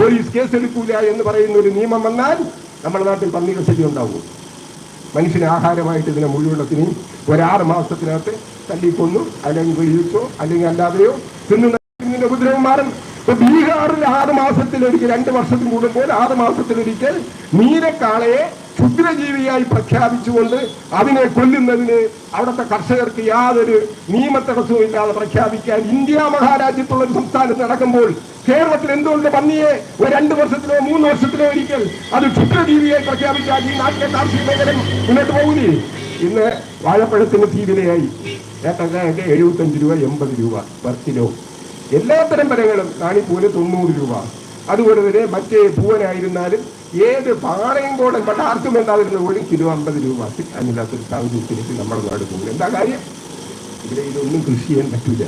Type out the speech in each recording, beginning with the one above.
Police കേസെടുക്കൂല എന്ന് പറയുന്ന ഒരു നിയമം വന്നാൽ നമ്മുടെ നാട്ടിൽ പന്നികൾ ശല്യം ഉണ്ടാവും. മനുഷ്യന് ആഹാരമായിട്ട് ഇതിനെ മുഴുവനത്തിന് ഒരാറ് മാസത്തിനകത്ത് തല്ലിക്കൊന്നു അല്ലെങ്കിൽ വിളിച്ചോ അല്ലെങ്കിൽ അല്ലാതെയോ തിന്നുന്ന ഉപദ്രവം മാറും ഇപ്പൊ ബീഹാറിൽ ആറ് മാസത്തിലൊരിക്കൽ രണ്ട് വർഷത്തിൽ കൂടുമ്പോൾ ആറ് മാസത്തിലൊരിക്കൽ നീലക്കാളയെ ക്ഷുദ്രജീവിയായി പ്രഖ്യാപിച്ചുകൊണ്ട് അതിനെ കൊല്ലുന്നതിന് അവിടുത്തെ കർഷകർക്ക് യാതൊരു നിയമത്തടസ്സവും ഇല്ലാതെ പ്രഖ്യാപിക്കാൻ ഇന്ത്യ മഹാരാജ്യത്തുള്ള ഒരു സംസ്ഥാനത്ത് നടക്കുമ്പോൾ കേരളത്തിൽ എന്തുകൊണ്ട് പന്നിയെ ഒരു രണ്ട് വർഷത്തിലോ മൂന്ന് വർഷത്തിലോ ഒരിക്കൽ അത് ക്ഷുദ്രജീവിയായി പ്രഖ്യാപിച്ചാൽ ഈ നാട്ടിലെ കാർഷിക മേഖല മുന്നോട്ട് പോകില്ലേ ഇന്ന് വാഴപ്പഴത്തിന് തീവിലയായി. ഏത്തക്കായൊക്കെ എഴുപത്തഞ്ച് രൂപ എൺപത് രൂപ വർത്തിലോ എല്ലാത്തരം പരങ്ങളും നാണിപ്പൂര് തൊണ്ണൂറ് രൂപ. അതുപോലെ തന്നെ മറ്റേ പൂവനായിരുന്നാലും ഏത് പാളയംകോടൻ പണ്ട് ആർക്കും വേണ്ടാതിരുന്ന പോലും കിലോ അമ്പത് രൂപ അതിനകത്തൊരു സാഹചര്യത്തിലേക്ക് നമ്മുടെ നാട് പോകും എന്താ കാര്യം? ഇവിടെ ഇതൊന്നും കൃഷി ചെയ്യാൻ പറ്റില്ല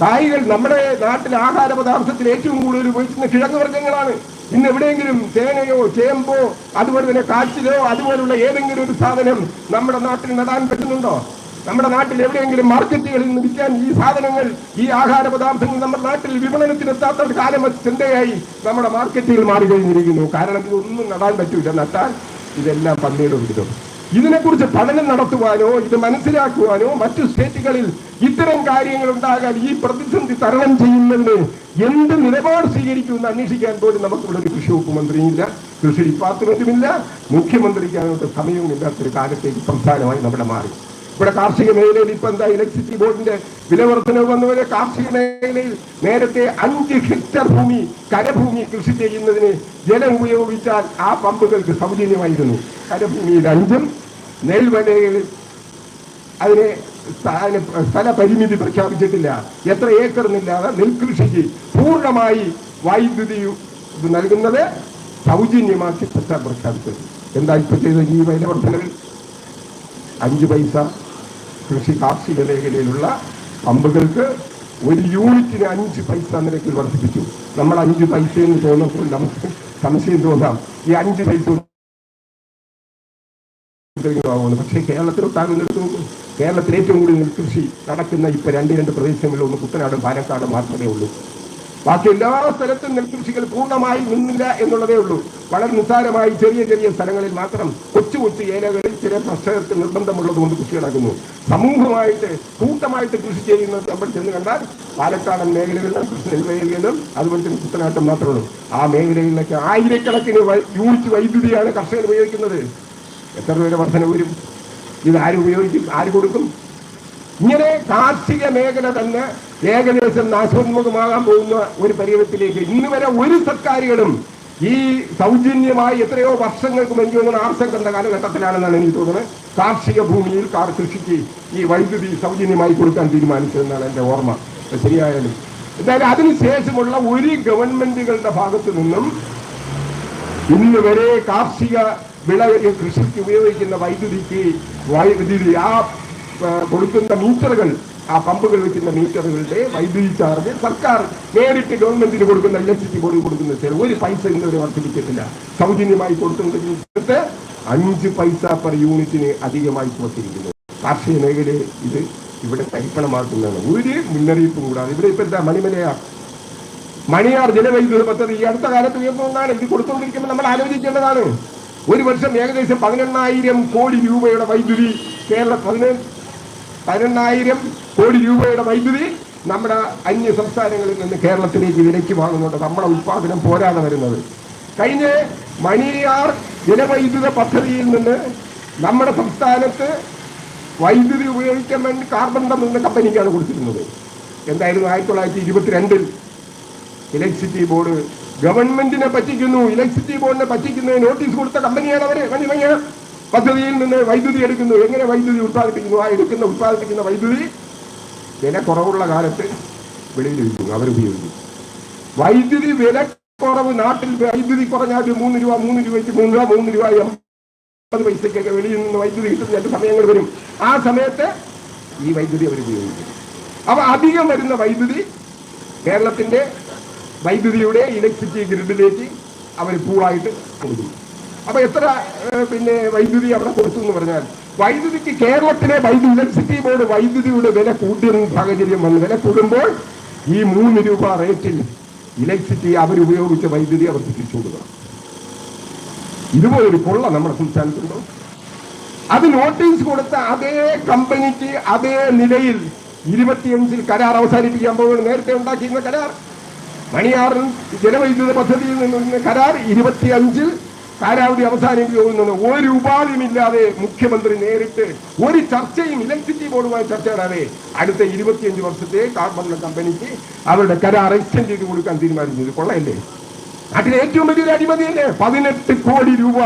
കായ്കൾ നമ്മുടെ നാട്ടിലെ ആഹാര പദാർത്ഥത്തിൽ ഏറ്റവും കൂടുതൽ ഉപയോഗിക്കുന്ന കിഴങ്ങ് വർഗങ്ങളാണ്. ഇന്ന് എവിടെയെങ്കിലും തേനയോ ചേമ്പോ അതുപോലെ തന്നെ കാച്ചിലോ അതുപോലുള്ള ഏതെങ്കിലും ഒരു സാധനം നമ്മുടെ നാട്ടിൽ നടാൻ പറ്റുന്നുണ്ടോ? നമ്മുടെ നാട്ടിൽ എവിടെയെങ്കിലും മാർക്കറ്റുകളിൽ നിന്ന് വിൽക്കാൻ ഈ സാധനങ്ങൾ ഈ ആഹാര പദാർത്ഥങ്ങൾ നമ്മുടെ നാട്ടിൽ വിപണനത്തിനെത്താത്ത ഒരു കാലം ചിന്തയായി നമ്മുടെ മാർക്കറ്റുകൾ മാറി കഴിഞ്ഞിരിക്കുന്നു കാരണം ഇതൊന്നും നടാൻ പറ്റൂല. നട്ടാൽ ഇതെല്ലാം പന്നിയുടെ വിരുദ്ധം ഇതിനെക്കുറിച്ച് പഠനം നടത്തുവാനോ ഇത് മനസ്സിലാക്കുവാനോ മറ്റു സ്റ്റേറ്റുകളിൽ ഇത്തരം കാര്യങ്ങൾ ഉണ്ടാകാൻ ഈ പ്രതിസന്ധി തരണം ചെയ്യുന്നതിന് എന്ത് നിലപാട് സ്വീകരിക്കുമെന്ന് അന്വേഷിക്കാൻ പോലും നമുക്കിവിടെ ഒരു കൃഷി വകുപ്പ് മന്ത്രിയില്ല കൃഷി ഡിപ്പാർട്ട്മെന്റുമില്ല മുഖ്യമന്ത്രിക്ക് അങ്ങോട്ട് സമയവുമില്ലാത്തൊരു കാലത്തേക്ക് സംസ്ഥാനമായി നമ്മുടെ മാറി. ഇവിടെ കാർഷിക മേഖലയിൽ ഇപ്പൊ എന്താ ഇലക്ട്രിസിറ്റി ബോർഡിന്റെ വില വർധനവ് വന്നവരെ കാർഷിക മേഖലയിൽ നേരത്തെ അഞ്ച് ഹെക്ടർ ഭൂമി കരഭൂമി കൃഷി ചെയ്യുന്നതിന് ജലം ഉപയോഗിച്ചാൽ ആ പമ്പുകൾക്ക് സൗജന്യമായിരുന്നു. കരഭൂമിയിൽ അഞ്ചും നെൽവലയിൽ അതിനെ സ്ഥല- പരിമിതി പ്രഖ്യാപിച്ചിട്ടില്ല. എത്ര ഏക്കർ എന്നില്ലാതെ നെൽകൃഷിക്ക് പൂർണമായി വൈദ്യുതി നൽകുന്നത് സൗജന്യമാക്കി സർക്കാർ പ്രഖ്യാപിച്ചത്. എന്താ ഇപ്പൊ ചെയ്ത ഈ വില വർധനവിൽ അഞ്ച് പൈസ കൃഷി കാർഷിക മേഖലയിലുള്ള പമ്പുകൾക്ക് ഒരു യൂണിറ്റിന് അഞ്ച് പൈസ നിരക്കിൽ വർദ്ധിപ്പിച്ചു. നമ്മൾ അഞ്ച് പൈസ എന്ന് തോന്നുമ്പോൾ നമുക്ക് സംശയം തോന്നാം. ഈ അഞ്ച് പൈസ പക്ഷേ കേരളത്തിൽ എടുത്ത് കേരളത്തിൽ ഏറ്റവും കൂടുതൽ നെൽകൃഷി നടക്കുന്ന ഇപ്പൊ രണ്ട് രണ്ട് പ്രദേശങ്ങളിൽ ഒന്ന് കുട്ടനാടും പാലക്കാടും മാത്രമേ ഉള്ളൂ. ബാക്കി എല്ലാ സ്ഥലത്തും നെൽകൃഷികൾ പൂർണമായി നിന്നില്ല എന്നുള്ളതേ ഉള്ളൂ. വളരെ നിസ്സാരമായി ചെറിയ ചെറിയ സ്ഥലങ്ങളിൽ മാത്രം കൊച്ചു കൊച്ചു ഏലകളിൽ ചില കർഷകർക്ക് നിർബന്ധമുള്ളത് കൊണ്ട് കൃഷി നടക്കുന്നു സമൂഹമായിട്ട് കൂട്ടമായിട്ട് കൃഷി ചെയ്യുന്നത് നമ്മൾ ചെന്ന് കണ്ടാൽ പാലക്കാടൻ മേഖലകളിലും നെൽവയലുകളിലും അതുപോലെ തന്നെ കുട്ടനാട്ടും മാത്രമേ ഉള്ളൂ. ആ മേഖലകളിലൊക്കെ ആയിരക്കണക്കിന് യൂണിറ്റ് വൈദ്യുതിയാണ് കർഷകർ ഉപയോഗിക്കുന്നത്. എത്ര രൂപയുടെ വർധന വരും? ഇത് ആര് ഉപയോഗിക്കും? ആര് കൊടുക്കും? ഇങ്ങനെ കാർഷിക മേഖല തന്നെ ഏകദേശം നാശോന്മുഖമാകാൻ പോകുന്ന ഒരു പരിവത്തിലേക്ക് ഇന്ന് വരെ ഒരു സർക്കാരുകളും ഈ സൗജന്യമായി എത്രയോ വർഷങ്ങൾക്ക് മുൻപ് ഒന്ന് ആർസം കണ്ട കാലഘട്ടത്തിലാണെന്നാണ് എനിക്ക് തോന്നുന്നത്. കാർഷിക ഭൂമിയിൽ കാർ കൃഷിക്ക് ഈ വൈദ്യുതി സൗജന്യമായി കൊടുക്കാൻ തീരുമാനിച്ചതെന്നാണ് എന്റെ ഓർമ്മ. ശരിയായാലും. എന്തായാലും അതിനുശേഷമുള്ള ഒരു ഗവൺമെന്റുകളുടെ ഭാഗത്തു നിന്നും ഇന്ന് വരെ കാർഷിക വിള കൃഷിക്ക് ഉപയോഗിക്കുന്ന വൈദ്യുതിക്ക് വൈദ്യുതി ആ, കൊടുക്കുന്ന മീറ്ററുകൾ ആ പമ്പുകൾ വെക്കുന്ന മീറ്ററുകളുടെ വൈദ്യുതി ചാർജ് സർക്കാർ നേരിട്ട് ഗവൺമെന്റിന് കൊടുക്കുന്ന ഇലക്ട്രിസിറ്റി ബോർഡ് കൊടുക്കുന്ന ചില ഒരു പൈസ ഇന്നുവരെ വർദ്ധിപ്പിച്ചിട്ടില്ല. സൗജന്യമായി കൊടുക്കുന്നത് അഞ്ച് പൈസ പെർ യൂണിറ്റിന് അധികമായി കൊടുത്തിരിക്കുന്നു. കാർഷിക മേഖലയെ ഇത് ഇവിടെ തരിപ്പണമാക്കുന്നതാണ് ഒരു മുന്നറിയിപ്പും കൂടാതെ ഇവിടെ ഇപ്പൊ എന്താ മണിമലയാ? മണിയാർ ജലവൈദ്യുത പദ്ധതി ഈ അടുത്ത കാലത്ത് ഉയർന്നതാണ്. ഇത് കൊടുത്തുകൊണ്ടിരിക്കുമ്പോൾ നമ്മൾ ആലോചിക്കേണ്ടതാണ്. ഒരു വർഷം ഏകദേശം പതിനെണ്ണായിരം കോടി രൂപയുടെ വൈദ്യുതി കേരള പതിനെട്ട് പതിനെണ്ണായിരം കോടി രൂപയുടെ വൈദ്യുതി നമ്മുടെ അന്യ സംസ്ഥാനങ്ങളിൽ നിന്ന് കേരളത്തിലേക്ക് വിലയ്ക്ക് വാങ്ങുന്നുണ്ട്. നമ്മുടെ ഉത്പാദനം പോരാതെ വരുന്നത്. കഴിഞ്ഞ മണിയാർ ജലവൈദ്യുത പദ്ധതിയിൽ നിന്ന് നമ്മുടെ സംസ്ഥാനത്ത് വൈദ്യുതി ഉപയോഗിക്കാൻ വേണ്ടി കാർബൺ എന്ന കമ്പനിക്കാണ് കൊടുത്തിരുന്നത്. എന്തായിരുന്നു? ആയിരത്തി തൊള്ളായിരത്തി ഇരുപത്തിരണ്ടിൽ ഇലക്ട്രിസിറ്റി ബോർഡ് ഗവൺമെന്റിനെ പറ്റിക്കുന്നു. ഇലക്ട്രിസിറ്റി ബോർഡിനെ പറ്റിക്കുന്ന നോട്ടീസ് കൊടുത്ത കമ്പനിയാണ് അവർ. മണിമഞ്ഞ പദ്ധതിയിൽ നിന്ന് വൈദ്യുതി എടുക്കുന്നു. എങ്ങനെ വൈദ്യുതി ഉത്പാദിപ്പിക്കുന്നു? ആ എടുക്കുന്ന ഉത്പാദിപ്പിക്കുന്ന വൈദ്യുതി വില കുറവുള്ള കാലത്ത് വെളിയിൽ വിൽക്കുന്നു അവരുപയോഗിക്കും വൈദ്യുതി വില കുറവ് നാട്ടിൽ വൈദ്യുതി കുറഞ്ഞാൽ മൂന്ന് രൂപ മൂന്ന് രൂപയ്ക്ക് മൂന്ന് രൂപ മൂന്ന് രൂപ എൺപത് പൈസയ്ക്കൊക്കെ വെളിയിൽ നിന്ന് വൈദ്യുതി കിട്ടുന്ന രണ്ട് സമയങ്ങൾ വരും. ആ സമയത്ത് ഈ വൈദ്യുതി അവർ ഉപയോഗിക്കും അപ്പൊ അധികം വരുന്ന വൈദ്യുതി കേരളത്തിന്റെ വൈദ്യുതിയുടെ ഇലക്ട്രിസിറ്റി ഗ്രിഡിലേക്ക് അവർ പൂളായിട്ട് കൊടുക്കും അപ്പൊ എത്ര പിന്നെ വൈദ്യുതി അവിടെ കൊടുത്തു എന്ന് പറഞ്ഞാൽ വൈദ്യുതിക്ക് കേരളത്തിലെ വൈദ്യുതി ഇലക്ട്രിസിറ്റി ബോർഡ് വൈദ്യുതിയുടെ വില കൂട്ടിയ സാഹചര്യം വന്നു വില കൂടുമ്പോൾ ഈ മൂന്ന് രൂപ റേറ്റിൽ ഇലക്ട്രിസിറ്റി അവരുപയോഗിച്ച വൈദ്യുതി അവർക്ക് തിരിച്ചു കൊടുക്കണം. ഇതുപോലൊരു കൊള്ള നമ്മുടെ സംസ്ഥാനത്തുണ്ടോ? അത് നോട്ടീസ് കൊടുത്ത അതേ കമ്പനിക്ക് അതേ നിലയിൽ ഇരുപത്തിയഞ്ചിൽ കരാർ അവസാനിപ്പിക്കാൻ പോകുന്നത് നേരത്തെ ഉണ്ടാക്കിയിരുന്ന കരാർ. മണിയാറിൽ ജലവൈദ്യുത പദ്ധതിയിൽ നിന്ന് കരാർ ഇരുപത്തിയഞ്ചിൽ കാലാവധി അവസാനിപ്പിക്കുന്നു ഒരു ഉപാധിയുമില്ലാതെ മുഖ്യമന്ത്രി നേരിട്ട് ഒരു ചർച്ചയും ഇലക്ട്രിസിറ്റി ബോർഡുമായി ചർച്ച ചെയ്യാതെ അടുത്ത ഇരുപത്തിയഞ്ച് വർഷത്തെ കാർബൺ കമ്പനിക്ക് അവരുടെ കരാർ എക്സ്റ്റെൻഡ് ചെയ്ത് കൊടുക്കാൻ തീരുമാനിച്ചത് കൊള്ളയല്ലേ? അതിന് ഏറ്റവും വലിയൊരു അഴിമതിയല്ലേ പതിനെട്ട് കോടി രൂപ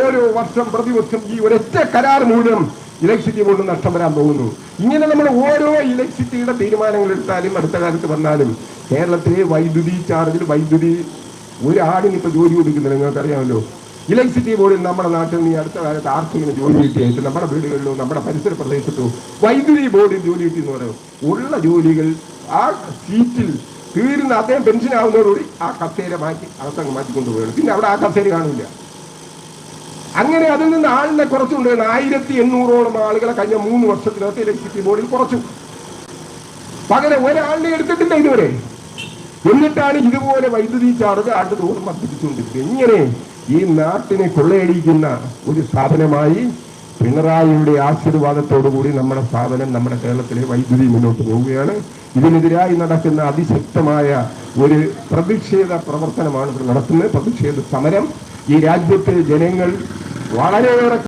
ഓരോ വർഷം പ്രതിവർഷം ഈ ഒരൊറ്റ കരാർ മൂലം ഇലക്ട്രിസിറ്റി ബോർഡ് നഷ്ടം വരാൻ പോകുന്നു. ഇങ്ങനെ നമ്മൾ ഓരോ ഇലക്ട്രിസിറ്റിയുടെ തീരുമാനങ്ങൾ എടുത്താലും അടുത്ത കാലത്ത് വന്നാലും കേരളത്തിലെ വൈദ്യുതി ചാർജിൽ വൈദ്യുതി ഒരാടിന് ഇപ്പൊ ജോലി കൊടുക്കുന്നില്ല. നിങ്ങൾക്ക് അറിയാമല്ലോ ഇലക്ട്രിസിറ്റി ബോർഡിൽ നമ്മുടെ നാട്ടിൽ നിന്ന് അടുത്ത കാലത്ത് ആർക്കെങ്കിലും ജോലി കിട്ടിയായിട്ട് നമ്മുടെ വീടുകളിലോ നമ്മുടെ പരിസര പ്രദേശത്തോ വൈദ്യുതി ബോർഡിൽ ജോലി കിട്ടി എന്ന് പറയും ഉള്ള ജോലികൾ ആ സീറ്റിൽ തീരുന്ന അദ്ദേഹം പെൻഷൻ ആവുന്നതോടുകൂടി ആ കസേര മാറ്റി അകത്തങ്ങ് മാറ്റിക്കൊണ്ടുപോകണം പിന്നെ അവിടെ ആ കസേര കാണില്ല. അങ്ങനെ അതിൽ നിന്ന് ആളിനെ കുറച്ചുകൊണ്ടുവരുന്ന ആയിരത്തി എണ്ണൂറോളം ആളുകളെ കഴിഞ്ഞ മൂന്ന് വർഷത്തിനകത്ത് ഇലക്ട്രിസിറ്റി ബോർഡിൽ കുറച്ചു. പകരം ഒരാളിനെ എടുത്തിട്ടില്ല ഇതുവരെ. എന്നിട്ടാണ് ഇതുപോലെ വൈദ്യുതി ചാർജ് ആണ്ട് തോറും വർദ്ധിപ്പിച്ചുകൊണ്ടിരിക്കുന്നത് ഇങ്ങനെ ഈ നാട്ടിനെ കൊള്ളയടിക്കുന്ന ഒരു സ്ഥാപനമായി പിണറായിയുടെ ആശീർവാദത്തോടുകൂടി നമ്മുടെ സ്ഥാപനം നമ്മുടെ കേരളത്തിലെ വൈദ്യുതി മുന്നോട്ട് പോവുകയാണ്. ഇതിനെതിരായി നടക്കുന്ന അതിശക്തമായ ഒരു പ്രതിഷേധ പ്രവർത്തനമാണ് ഇവിടെ നടത്തുന്നത്. പ്രതിഷേധ സമരം ഈ രാജ്യത്തെ ജനങ്ങൾ വളരെയേറെ